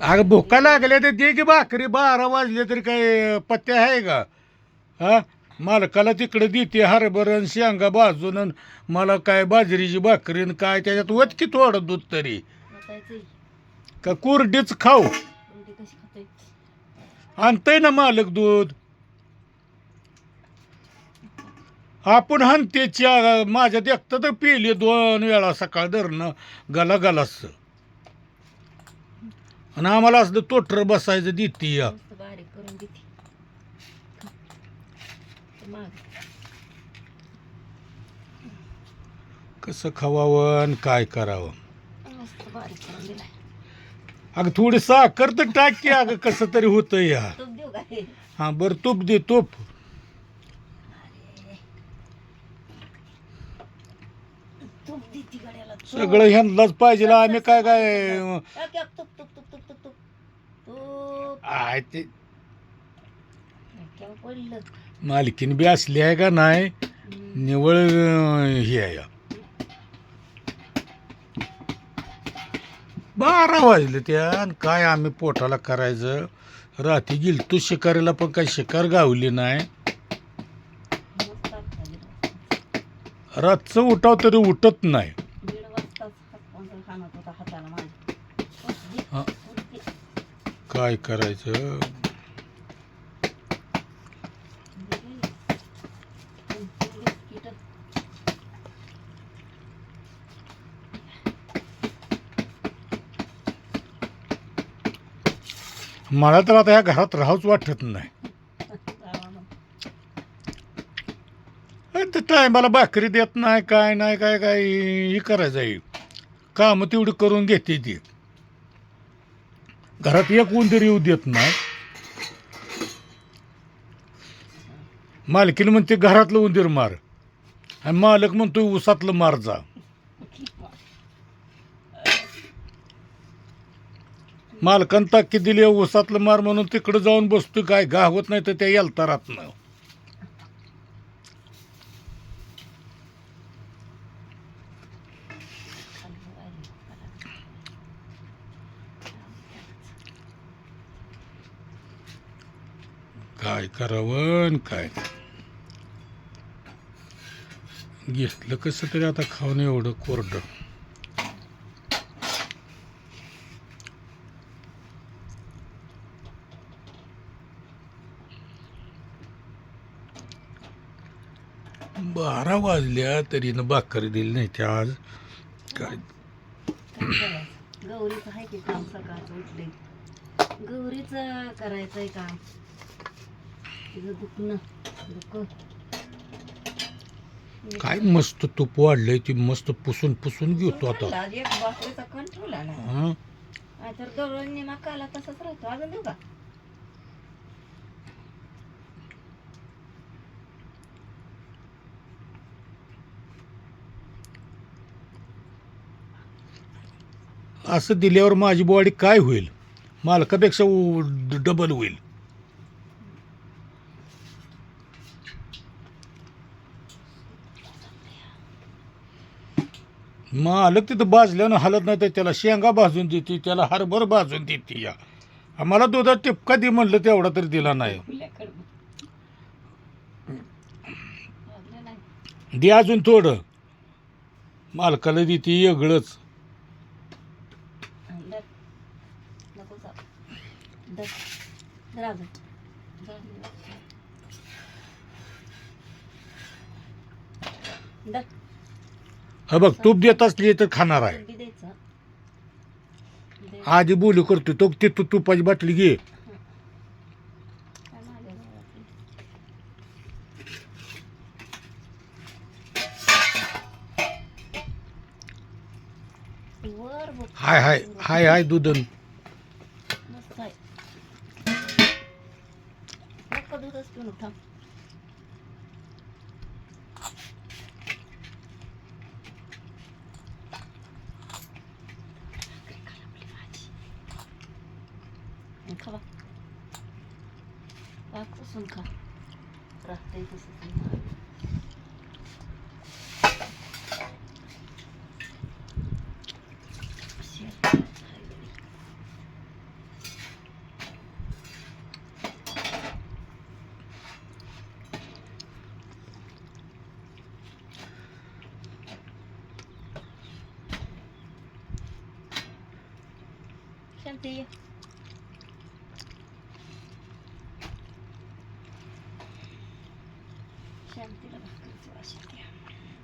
अगं भुका लागल्या तर दे की भाकरी बारा वाजले तरी काय पत्ते आहे का? हा? मालकाला तिकडे देते हरभरण शेंगा भाजून अन मला काय बाजरीची भाकरी न काय त्याच्यात वत की थोडं दूध तरी. का कुरडीच खाऊ? आणतंय ना मालक दूध. आपण हानते च्या माझ्या देखतं तर पिली दोन वेळा सकाळ धरणं. गला गलास. आणि आम्हाला असलं तोटर बसायचं देते या. मस्त बारीक करून देते. खा. ते माग. कसं खावावं आणि काय करावं? मस्त बारीक करून दिलाय. अगं थोडी साखर तर टाक की अगं कसं तरी होतं या. तूप देऊ का हे? हा बरं तूप दे तूप. तूप देते गड्याला तूप. सगळं ह्यांनाच पाहिजे आम्ही काय काय एक, एक, तूप तूप आय ते पडलं. मालकीन बी असली आहे का नाही. निवळ अं, हे आहे. बारा वाजले त्या आणि काय आम्ही पोटाला करायचं? रात्री गेल तू शिकारीला पण काही शिकार गावली नाही. रातचं उठाव तरी उठत नाही. दीड वाजताच हातपांजर खाणत होता हाताला माझ्या हा. काय करायचं? मला तर आता ह्या घरात राहूच वाटत नाही. टायमाला भाकरी देत नाही काय नाही काय काय हे करायचं आहे. कामं तेवढी करून घेते ती. घरात एक उंदीर येऊ देत नाही. मालकीन म्हणते घरातलं उंदीर मार. आणि मालक म्हणतो उसातलं मार जा. मालकानं ताकी दिली उसातलं मार म्हणून तिकडं जाऊन बसतो काय गावत नाही तर त्या येलतारात ना काय करावं काय घेतलं कसं तरी आता खाऊन एवढं कोरडं. बारा वाजल्या तरी न भाकरी दिली नाही त्या आज. काय? गौरीचं आहे की काम सकाळचं उठले. गौरीचं करायचंय काम. तिचं दुखणं दुख काय मस्त तूप वाढलंय ती मस्त पुसून पुसून घेतो आता. एक बाकरीचा कंट्रोल आला हं? तर गवळणी मकाला तसंच राहतो अजून देऊ का? असं दिल्यावर माझी बॉडी काय होईल? मालकापेक्षा डबल होईल. मालक तिथं भाजल्यानं हलत नाही तर त्याला शेंगा भाजून देते त्याला हरभर भाजून देते या. आम्हाला दुधात टिपका दे म्हणलं तेवढा तरी दिला नाही. दे अजून थोडं. मालकाला देते वेगळंच धर. नको जा. धर. धर अजून. धर. धर. हा बघ तूप देत असली तर खाणार आहे बी द्यायचं. दे. आधी बोलू करतो तो ती तू तुपाची बाटली घे काय मागे वळती. वर बघ. हाय हाय हाय हाय दुधन मस्त आहे नको दूधच पिऊन ça va. Ah, c'est son cas. Parfait, c'est you. 先叠了吧 tidak.